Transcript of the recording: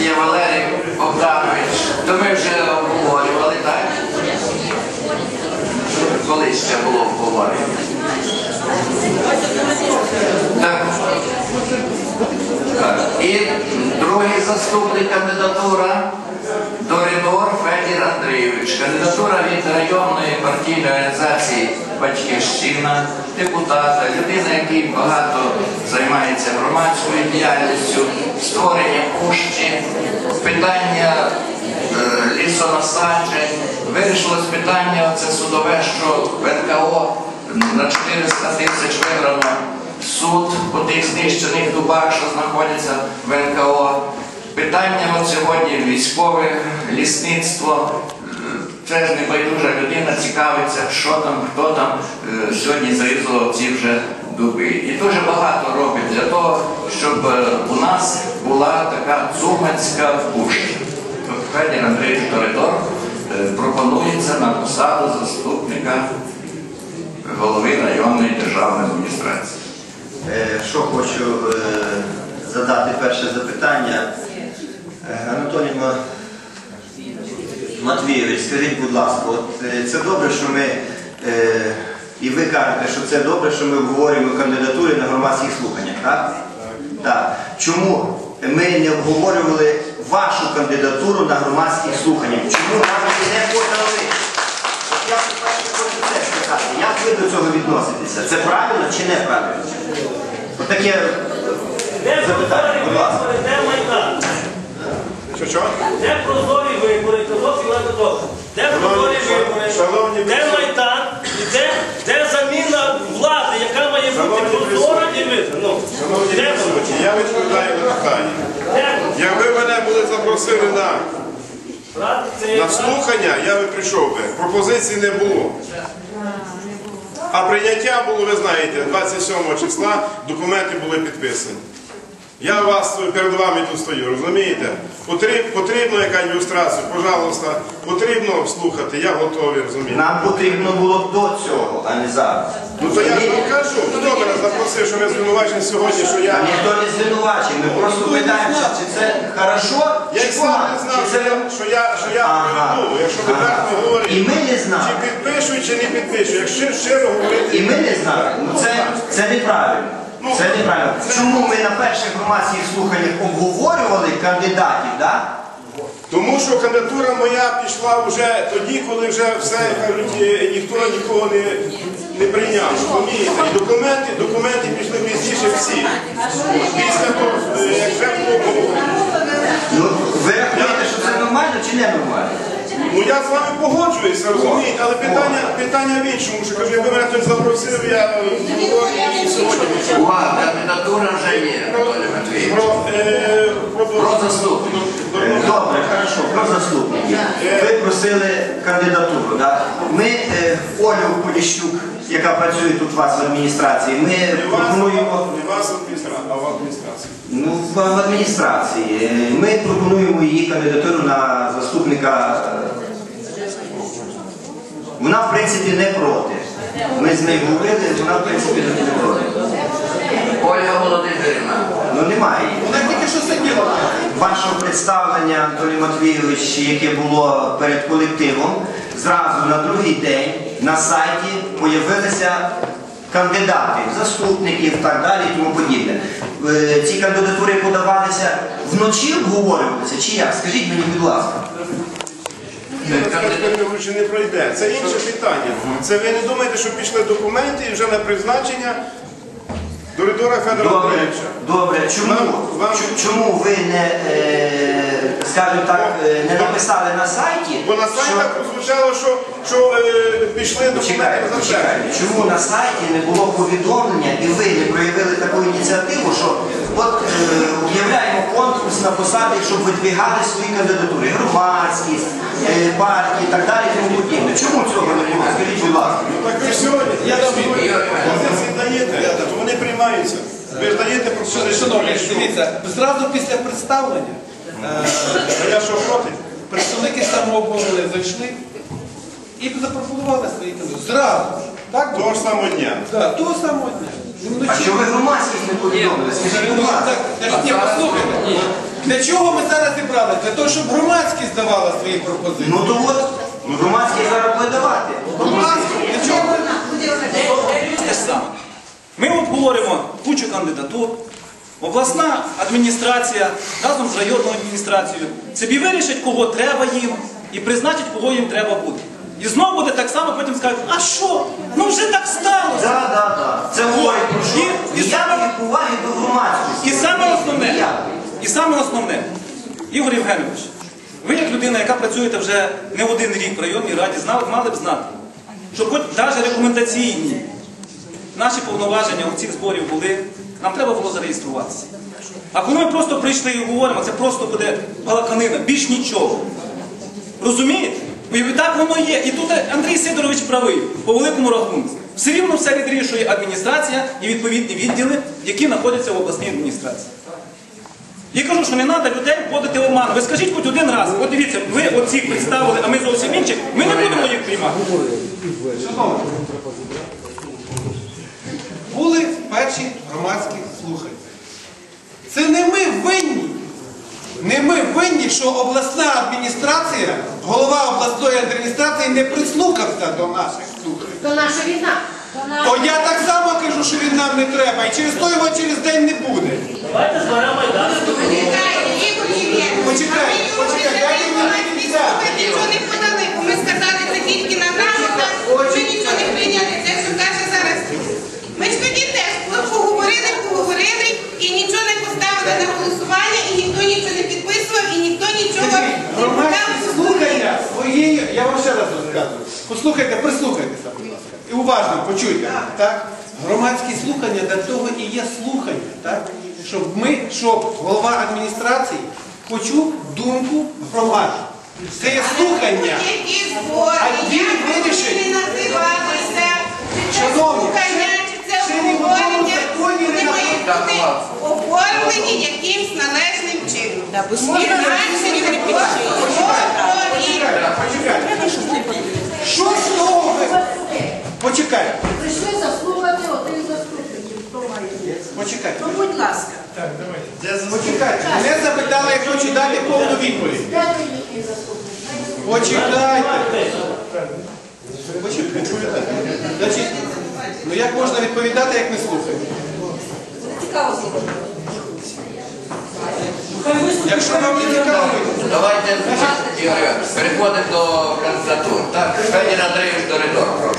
Є Валерій Богданович. То ми вже обговорювали, так? Колись ще було обговорення. Так. І другий заступник кандидатура Доридор Федір Андрійович. Кандидатура від районної партійної організації Батьківщина, депутата, людина, який багато займається громадською діяльністю, створення пущі, питання е, лісонасаджень. Вирішилось питання це судове, що в НКО на 400 тисяч виграно суд по тих знищених дубах, що знаходяться в НКО. Питання от сьогодні військове, лісництво. Це ж небайдужа людина цікавиться, що там, хто там е, сьогодні зарізував ці вже дуби. І дуже багато робить для того, щоб е, у нас була така цумацька пуща. Федір Андрійович Коридор е, пропонується на посаду заступника голови районної державної адміністрації. Що хочу задати перше запитання. Е, Анатолій Матвійович, скажіть, будь ласка, от е, це добре, що ми, е, і ви кажете, що це добре, що ми обговорюємо кандидатури на громадських слуханнях, так? Так. Чому ми не обговорювали вашу кандидатуру на громадських слуханнях? Чому нам не подали? Я хочу це спитати. Як ви до цього відноситеся? Це правильно чи неправильно? Отаке запитання, будь ласка. Що що? Де прозорі вибори, казав Іван Додок? Де прозорі вибори, шановні де присутні. Майдан і де, де заміна влади, яка має бути Шановні прозора і вибори? Ну, Шановні де присутні, я відповідаю на питання. Де? Якби мене були запросили на, це на слухання, я би прийшов би. Пропозицій не було. А прийняття було, ви знаєте, 27 числа документи були підписані. Я вас перед вами тут стою, розумієте? Потріб, потрібна яка ілюстрація, пожалуйста, потрібно слухати, я готовий, розумієте? Нам потрібно було до цього, а не зараз. Ну то я ж вам кажу, хто мене запросив, що ви звинувачені сьогодні, що я. ніхто не звинувачує. Ми просто питаємося, чи це хорошо, Я чи й сам не знав, що це я, що я, що я Ага. проведу, якщо Ага. відверто говорити. І ми не знали. Чи підпишу, чи не підпишу. Якщо щиро говорити, І ми не знали. Ну це, це неправильно. Це неправильно. Чому ми на перших громадських слуханнях обговорювали кандидатів, так? тому що кандидатура моя пішла вже тоді, коли вже все кажуть, е, ніхто нікого не, не прийняв. Розумієте? І документи, документи пішли пізніше всі. Після того, е, як вже було обговорено. Ну, ви рахуєте, що це нормально чи не нормально? Ну я з вами погоджуюся, розумієте, але питання, питання в іншому, що кажу, якби мене хтось запросив, я говорю сьогодні. Увага, кандидатура вже є, Анатолій Матвійович. Про, е, про, Про заступника. Е, Добре, хорошо, про заступників. Ви просили кандидатуру. Да? Ми е, Олю Поліщук, яка працює тут у вас в адміністрації, ми Не вас, пропонуємо не вас адміністрація, а в адміністрації. ну, в в адміністрації. Е, Ми пропонуємо її кандидатуру на заступника. е, Вона, в принципі, не проти. Ми з нею говорили, вона, в принципі, не проти. Ольга Володимирівна. Ну немає її. Вона тільки що сиділа. Вашого представлення, Анатолій Матвійович, яке було перед колективом, зразу на другий день на сайті появилися кандидати, заступників і так далі і тому подібне. Е, Ці кандидатури подавалися вночі обговорювалися чи як? Скажіть мені, будь ласка. Не пройде. Це інше питання. Це ви не думаєте, що пішли документи і вже на призначення до Ридора Федора Добре, Андрійовича. добре. Чому, Вам- чому ви не, е, скажімо так, е, не написали на сайті? Бо на що- сайтах прозвучало, що, що е, пішли документи Почекайте, на почекайте. Чому на сайті не було повідомлення і ви не проявили таку ініціативу, що от е, об'являємо конкурс на посади, щоб видвігали свої кандидатури, громадськість, е, партії і так далі тому подібне. Чому цього не було? Скажіть, будь ласка. Так ви сьогодні я позиції даєте, вони приймаються. Ви ж даєте. Шановні, дивіться, зразу після представлення е, А я що проти? представники самооборони зайшли і запропонували свої кандидатури. Зразу. Так? Того ж самого дня. Да, того самого дня. А що ви не повідомили? Скажіть, будь Ну, ласка. так, так, ні, послухайте. Для чого ми зараз зібралися? Для того, щоб громадськість давала свої пропозиції. Ну то от, ну, громадські зараз буде давати. Громадськість, для чого ми Те ж саме. Ми обговоримо кучу кандидатур. Обласна адміністрація разом з районною адміністрацією собі вирішить, кого треба їм, і призначить, кого їм треба бути. І знову буде так само, потім скажуть, а що? Ну вже так сталося. Так, так, так. Це говорить про що? І- і саме- і саме основне, Ігор Євгенович, ви як людина, яка працюєте вже не один рік в районній раді, знали, мали б знати, що хоч навіть рекомендаційні наші повноваження у цих зборів були, нам треба було зареєструватися. А коли ми просто прийшли і говоримо, це просто буде балаканина, більш нічого. Розумієте? І так воно є. І тут Андрій Сидорович правий по великому рахунку. Все рівно все відрішує адміністрація і відповідні відділи, які знаходяться в обласній адміністрації. І кажу, що не треба людей вводити в оману. Ви скажіть хоч один раз, от дивіться, ви оцих представили, а ми зовсім інших, ми не будемо їх приймати. Шановні, були перші громадські слухання. Це не ми винні. Не ми винні, що обласна адміністрація, голова обласної адміністрації не прислухався до наших слухань. То наша війна. То я так само кажу, що він нам не треба, і через то його через день не буде. Давайте зберемо Майдан. Чекайте, Ігор а ви почекай, дайте мені кінця. ви нічого не подали, бо ми сказали, це тільки на грамотах, нічого не прийняли, це що каже зараз. Ми ж тоді теж поговорили, поговорили, і нічого не поставили на голосування, і ніхто нічого не підписував, і ніхто нічого не подав. слухання своєї, я вам ще раз розказую. Послухайте, прислухайтеся, будь ласка. І уважно почуйте. Так? Громадські слухання для того і є слухання, так? Щоб ми, щоб голова адміністрації почув думку громади. Це є слухання. А він вирішить. Шановні, оформлені якимсь належним чином. Почекайте. Що з того? Почекайте, Прийшли заслухати один заступників. Хто має? Почекайте. Ну, будь ласка, Почекайте. Мене запитали, я хочу дати повну відповідь. ви їхній заступник? Почекайте. Почекайте. Значить, ну як можна відповідати, як не слухати? Якщо вам не цікаво, ви- Давайте, Ігор Іванович, переходимо до кандидатур. Так, Федір Андрійович Доридор, прошу.